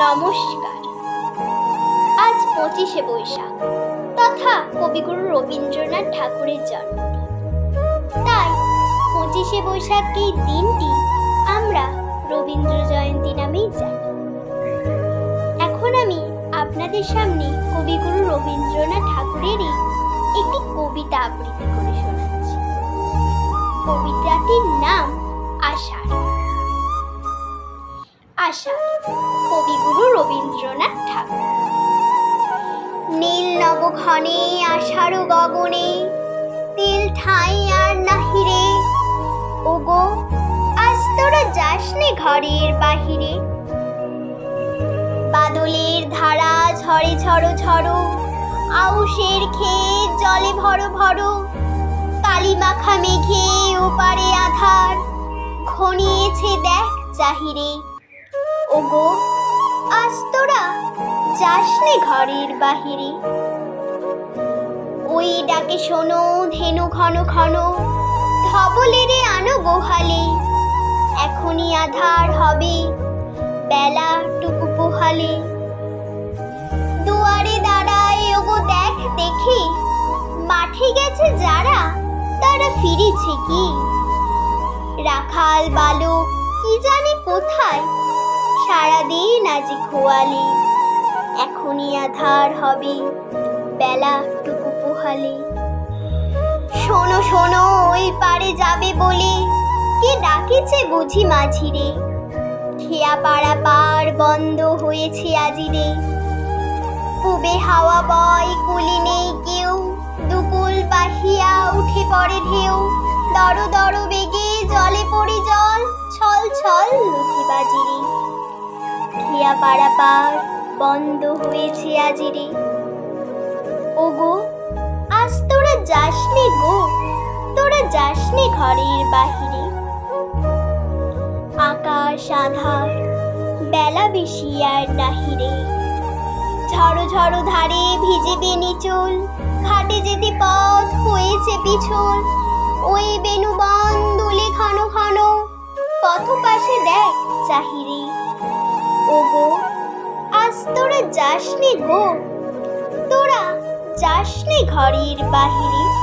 নমস্কার। আজ পঁচিশে বৈশাখ। তথা কবিগুরু রবীন্দ্রনাথ ঠাকুরের জন্মদিন। তাই পঁচিশে বৈশাখ এই দিনটি আমরা রবীন্দ্র জয়ন্তী নামেই জানি। এখন আমি আপনাদের সামনে কবিগুরু রবীন্দ্রনাথ ঠাকুরেরই একটি কবিতা আবৃত্তি করে শোনাচ্ছি। কবিতাটির নাম আষাঢ়। আষাঢ় কবিগুরু রবীন্দ্রনাথ ঠাকুর। নীল নবঘনে, আষাঢ় গগনে তিল ঠাঁই আর নাহিরে, ওগো, আজ তোরা যাসনে ঘরের বাহিরে? বাদলের ধারা ঝরে ঝড়ো ঝড়ো আউশের ক্ষেত জলে ভরো ভরো কালী মাখা মেঘে ওপারে আধার ঘনিয়েছে দেখ চাহিরে ওগো, আজ তোরা যাসনে ঘরের বাহিরে? ওই ডাকে শোনো, ধেনু ঘন ঘন, ধবলেরে আনো গোহালে। এখনই আধার হবে বেলা টুকু পোহালে। দুয়ারে দাঁড়ায় ওগো দেখ দেখি, মাঠে গেছে যারা, তারা ফিরেছে কি? রাখাল বালক, কি জানে কোথায় সারাদিন আজি খোয়ালি, এখনই আধার হবে বেলা টুকু পোহালে। শোনো শোনো, ওই পারে যাবে বলে কে ডাকেছে বুঝি মাঝিরে? খেয়া পাড়া পার বন্ধ হয়েছে আজিরে পুবে হাওয়া বয় কুলি নেই কেউ, দুকুল বাহিয়া উঠে পড়ে ঢেউ। দর দর বেগে জলে পড়ি জল, ছল ছল লুঠি বাজিরে। খেয়া পাড়া পার বন্ধ হয়েছে আজিরে ওগো, আজ তোরা যাসনি গো? তোরা যাসনি ঘরের বাহিরে। আকাশ আধার, বেলা বেশি আর নাহিরে ঝড়ো ঝড়ো ধারে ভিজে বেনি চুল, ঘাটে যেতে পথ হয়েছে পিছল। ওই বেনু বন দুলে ঘন ঘন পথ পাশে দেখ চাহিরে। ওগো আজ তোরা যাসনি গো। তোরা যাসনি ঘরের বাহিরে।